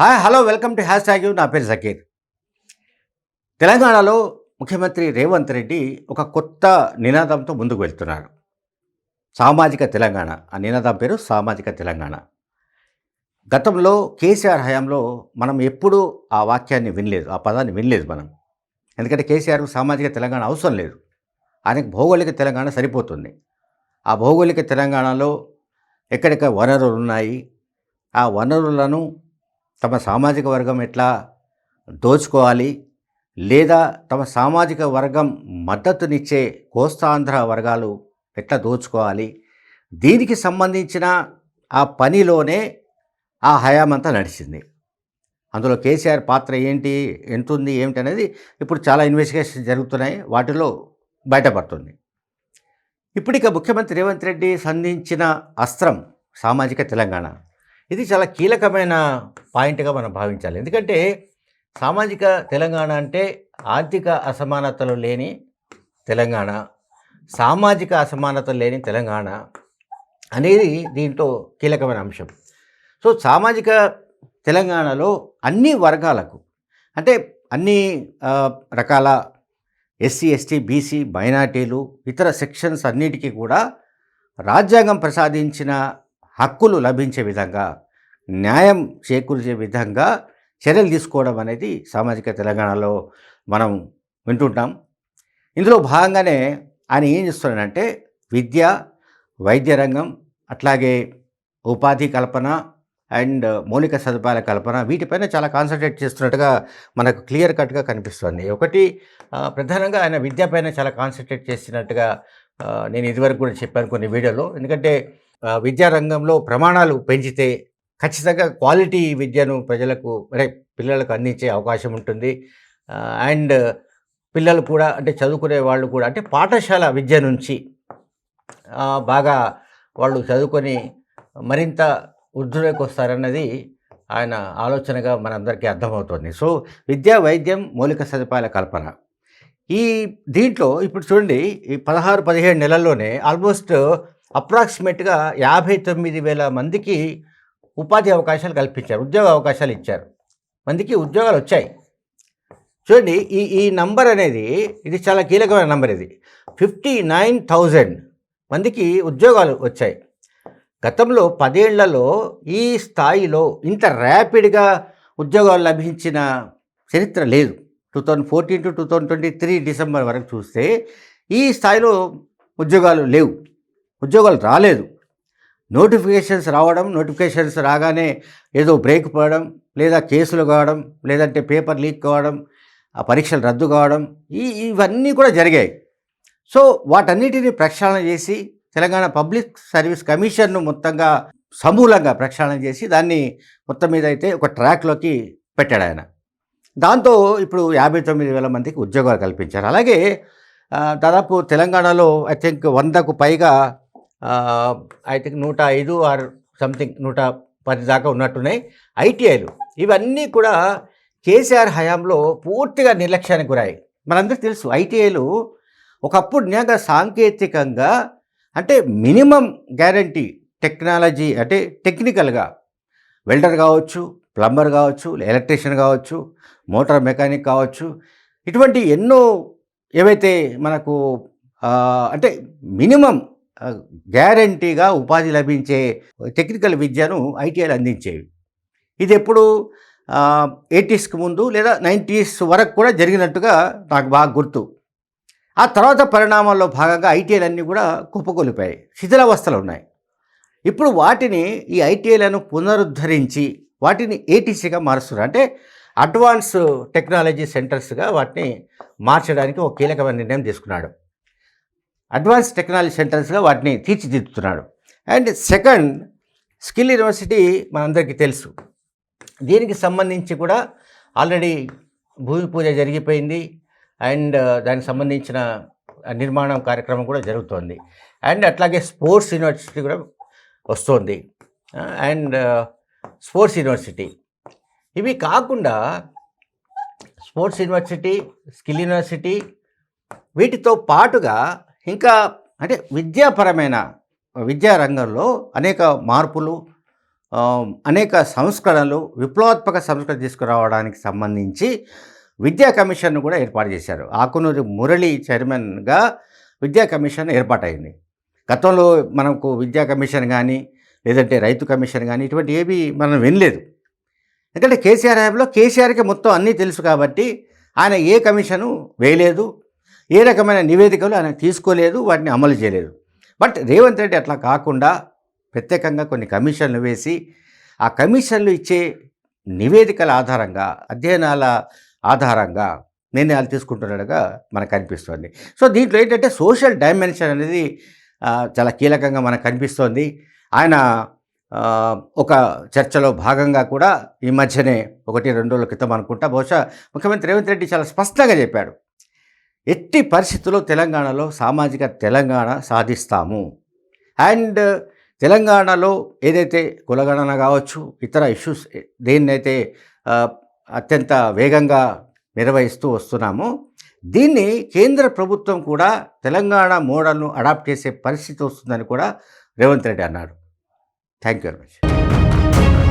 Hi hello welcome to hashtag నా పేరు జకీర్. తెలంగాణలో ముఖ్యమంత్రి రేవంత్ రెడ్డి ఒక కొత్త నినాదంతో ముందుకు వెళ్తున్నారు. సామాజిక తెలంగాణ. ఆ నినాదం పేరు సామాజిక తెలంగాణ. గతంలో కేసీఆర్ హయాంలో మనం ఎప్పుడూ ఆ వాక్యాన్ని వినలేదు ఆ పదాన్ని వినలేదు మనం. ఎందుకంటే కేసీఆర్ సామాజిక తెలంగాణ అవసరం లేదు. ఆయనకు భౌగోళిక తెలంగాణ సరిపోతుంది. ఆ భౌగోళిక తెలంగాణలో ఎక్కడెక్కడ వనరులు ఉన్నాయి ఆ వనరులను తమ సామాజిక వర్గం ఎట్లా దోచుకోవాలి? లేదా తమ సామాజిక వర్గం మద్దతునిచ్చే కోస్తాంధ్ర వర్గాలు ఎట్లా దోచుకోవాలి? దీనికి సంబంధించిన ఆ పనిలోనే ఆ హయామంతా నడిచింది. అందులో కేసీఆర్ పాత్ర ఏంటి ఎంత ఉంది ఏమిటి అనేది ఇప్పుడు చాలా ఇన్వెస్టిగేషన్ జరుగుతున్నాయి. వాటిలో బయటపడుతుంది. ఇప్పటిక ముఖ్యమంత్రి రేవంత్ రెడ్డి సంధించిన అస్త్రం సామాజిక తెలంగాణ. ఇది చాలా కీలకమైన పాయింట్గా మనం భావించాలి. ఎందుకంటే సామాజిక తెలంగాణ అంటే ఆర్థిక అసమానతలు లేని తెలంగాణ సామాజిక అసమానతలు లేని తెలంగాణ అనేది దీంట్లో కీలకమైన అంశం. సో సామాజిక తెలంగాణలో అన్ని వర్గాలకు అంటే అన్ని రకాల ఎస్సీ ఎస్టీ బీసీ మైనార్టీలు ఇతర సెక్షన్స్ అన్నిటికీ కూడా రాజ్యాంగం ప్రసాదించిన హక్కులు లభించే విధంగా న్యాయం చేకూర్చే విధంగా చర్యలు తీసుకోవడం అనేది సామాజిక తెలంగాణలో మనం వింటుంటాం. ఇందులో భాగంగానే ఆయన ఏం చేస్తున్నాడంటే విద్య వైద్య రంగం అట్లాగే ఉపాధి కల్పన అండ్ మౌలిక సదుపాయాల కల్పన వీటిపైన చాలా కాన్సన్ట్రేట్ చేస్తున్నట్టుగా మనకు క్లియర్ కట్గా కనిపిస్తుంది. ఒకటి ప్రధానంగా ఆయన విద్యపైన చాలా కాన్సన్ట్రేట్ చేసినట్టుగా నేను ఇదివరకు కూడా చెప్పాను కొన్ని వీడియోలో. ఎందుకంటే విద్యారంగంలో ప్రమాణాలు పెంచితే ఖచ్చితంగా క్వాలిటీ విద్యను ప్రజలకు అంటే పిల్లలకు అందించే అవకాశం ఉంటుంది. అండ్ పిల్లలు కూడా అంటే చదువుకునే వాళ్ళు కూడా అంటే పాఠశాల విద్య నుంచి బాగా వాళ్ళు చదువుకొని మరింత వృద్ధులకు వస్తారన్నది ఆయన ఆలోచనగా మనందరికీ అర్థమవుతుంది. సో విద్యా వైద్యం మౌలిక సదుపాయాల కల్పన. ఈ దీంట్లో ఇప్పుడు చూడండి ఈ పదహారు పదిహేడు నెలల్లోనే ఆల్మోస్ట్ అప్రాక్సిమేట్గా యాభై తొమ్మిది వేల మందికి ఉపాధి అవకాశాలు కల్పించారు ఉద్యోగ అవకాశాలు ఇచ్చారు. మందికి ఉద్యోగాలు వచ్చాయి. చూడండి ఈ ఈ నంబర్ అనేది ఇది చాలా కీలకమైన నంబర్ ఇది. ఫిఫ్టీ నైన్ థౌజండ్ మందికి ఉద్యోగాలు వచ్చాయి. గతంలో పదేళ్ళలో ఈ స్థాయిలో ఇంత ర్యాపిడ్గా ఉద్యోగాలు లభించిన చరిత్ర లేదు. Two thousand fourteen to two thousand twenty three December వరకు చూస్తే ఈ స్థాయిలో ఉద్యోగాలు లేవు. ఉద్యోగాలు రాలేదు. నోటిఫికేషన్స్ రావడం నోటిఫికేషన్స్ రాగానే ఏదో బ్రేక్ పడడం లేదా కేసులు కావడం లేదంటే పేపర్ లీక్ కావడం ఆ పరీక్షలు రద్దు కావడం ఈ ఇవన్నీ కూడా జరిగాయి. సో వాటన్నిటిని ప్రక్షాళన చేసి తెలంగాణ పబ్లిక్ సర్వీస్ కమిషన్ను మొత్తంగా సమూలంగా ప్రక్షాళన చేసి దాన్ని మొత్తం మీద అయితే ఒక ట్రాక్లోకి పెట్టాడు ఆయన. దాంతో ఇప్పుడు యాభై తొమ్మిది వేల మందికి ఉద్యోగాలు కల్పించారు. అలాగే దాదాపు తెలంగాణలో ఐ థింక్ వందకు పైగా ఐ థింక్ నూట ఐదు ఆర్ సంథింగ్ నూట పది దాకా ఉన్నట్టున్నాయి. ఐటీఐలు ఇవన్నీ కూడా కేసీఆర్ హయాంలో పూర్తిగా నిర్లక్ష్యానికి గురాయి మనందరికీ తెలుసు ఐటీఐలు ఒకప్పుడు నిజంగా సాంకేతికంగా అంటే మినిమం గ్యారంటీ టెక్నాలజీ అంటే టెక్నికల్గా వెల్డర్ కావచ్చు ప్లంబర్ కావచ్చు ఎలక్ట్రీషియన్ కావచ్చు మోటార్ మెకానిక్ కావచ్చు ఇటువంటి ఎన్నో ఏవైతే మనకు అంటే మినిమం గ్యారంటీగా ఉపాధి లభించే టెక్నికల్ విద్యను ఐటీఐలు అందించేవి. ఇది ఎప్పుడు ఎయిటీస్కి ముందు లేదా నైంటీస్ వరకు కూడా జరిగినట్టుగా నాకు బాగా గుర్తు. ఆ తర్వాత పరిణామాల్లో భాగంగా ఐటీఐలు అన్నీ కూడా కుప్పకొలిపాయి శిథిలావస్థలు ఉన్నాయి. ఇప్పుడు వాటిని ఈ ఐటీఐలను పునరుద్ధరించి వాటిని ఏటీసీగా మారుస్తున్నారు. అంటే అడ్వాన్స్ టెక్నాలజీ సెంటర్స్గా వాటిని మార్చడానికి ఒక కీలకమైన నిర్ణయం తీసుకున్నాడు. అడ్వాన్స్ టెక్నాలజీ సెంటర్స్గా వాటిని తీర్చిదిద్దుతున్నాడు. అండ్ సెకండ్ స్కిల్ యూనివర్సిటీ మనందరికీ తెలుసు. దీనికి సంబంధించి కూడా ఆల్రెడీ భూమి పూజ జరిగిపోయింది. అండ్ దానికి సంబంధించిన నిర్మాణం కార్యక్రమం కూడా జరుగుతోంది. అండ్ అట్లాగే స్పోర్ట్స్ యూనివర్సిటీ కూడా వస్తుంది. And sports university. ఇవి కాకుండా స్పోర్ట్స్ యూనివర్సిటీ స్కిల్ యూనివర్సిటీ వీటితో పాటుగా ఇంకా అంటే విద్యాపరమైన విద్యా రంగంలో అనేక మార్పులు అనేక సంస్కరణలు విప్లవాత్మక సంస్కరణ తీసుకురావడానికి సంబంధించి విద్యా కమిషన్ను కూడా ఏర్పాటు చేశారు. ఆకునూరి మురళి చైర్మన్గా విద్యా కమిషన్ ఏర్పాటైంది. గతంలో మనకు విద్యా కమిషన్ కానీ లేదంటే రైతు కమిషన్ కానీ ఇటువంటి ఏవి మనం వినలేదు. ఎందుకంటే కేసీఆర్ యాప్లో కేసీఆర్కి మొత్తం అన్నీ తెలుసు కాబట్టి ఆయన ఏ కమిషను వేయలేదు ఏ రకమైన నివేదికలు ఆయన తీసుకోలేదు వాటిని అమలు చేయలేదు. బట్ రేవంత్ రెడ్డి అట్లా కాకుండా ప్రత్యేకంగా కొన్ని కమిషన్లు వేసి ఆ కమిషన్లు ఇచ్చే నివేదికల ఆధారంగా అధ్యయనాల ఆధారంగా నిర్ణయాలు తీసుకుంటున్నట్టుగా మనకు కనిపిస్తుంది. సో దీంట్లో ఏంటంటే సోషల్ డైమెన్షన్ అనేది చాలా కీలకంగా మనకు కనిపిస్తోంది. ఆయన ఒక చర్చలో భాగంగా కూడా ఈ మధ్యనే ఒకటి రెండు రోజుల క్రితం అనుకుంటా బహుశా ముఖ్యమంత్రి రేవంత్ రెడ్డి చాలా స్పష్టంగా చెప్పాడు. ఎట్టి పరిస్థితుల్లో తెలంగాణలో సామాజిక తెలంగాణ సాధిస్తాము. అండ్ తెలంగాణలో ఏదైతే కులగణన కావచ్చు ఇతర ఇష్యూస్ దేన్నైతే అత్యంత వేగంగా నిర్వహిస్తూ వస్తున్నామో దీన్ని కేంద్ర ప్రభుత్వం కూడా తెలంగాణ మోడల్ను అడాప్ట్ చేసే పరిస్థితి వస్తుందని కూడా రేవంత్ రెడ్డి అన్నాడు థ్యాంక్ యూ వెరీ మచ్.